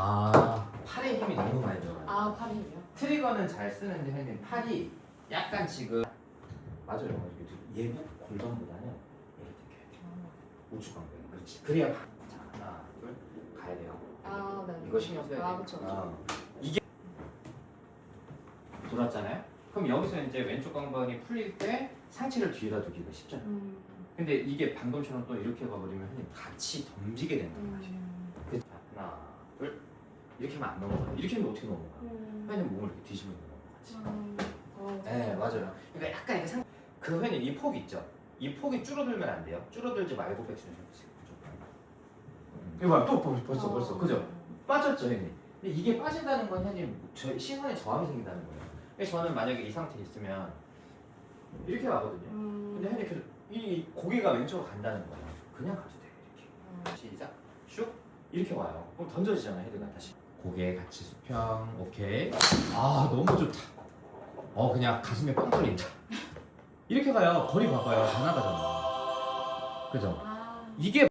아 팔에 힘이 너무 많이 들어가요. 아 팔이요? 트리거는 잘 쓰는데 형님 팔이 약간 지금 맞아요. 예복 골반보다는 이렇게 이렇게 우측 광배 그렇지. 그래야 바- 자 하나 둘 가야 돼요. 아 네. 이거 신경 써야 돼. 아 그렇죠. 어. 이게 돌았잖아요. 그럼 여기서 이제 왼쪽 광반이 풀릴 때 상체를 뒤에다 두기가 쉽잖아요. 음. 근데 이게 방금처럼 또 이렇게 가버리면 형님 같이 덤지게 된단 말이에요. 음. 이렇게 하면 안 넘어가요. 이렇게 하면 어떻게 넘어가? 음. 회원님 몸을 이렇게 뒤집으면 넘어가지. 음. 어, 네 맞아요. 그러니까 약간 이렇게 상... 그 회원님 이폭 있죠? 이 폭이 줄어들면 안 돼요. 줄어들지 말고 백수는 해보세요. 이거 봐요. 또 벌- 벌써 어. 벌써 그죠? 빠졌죠 형님. 근데 이게 빠진다는 건 형님 저 시선에 저항이 생긴다는 거예요. 그래서 저는 만약에 이 상태에 있으면 이렇게 가거든요. 음. 근데 형님 계속 이 고개가 왼쪽으로 간다는 거예요. 그냥 가도 돼요 이렇게. 음. 시작. 슉 이렇게 와요. 그럼 던져지잖아 헤드가 다시. 고개 같이 수평. 오케이. 아 너무 좋다. 어 그냥 가슴에 뻥 뚫린다. 이렇게 가요. 거리 봐봐요. 다 나가잖아. 그죠? 아. 이게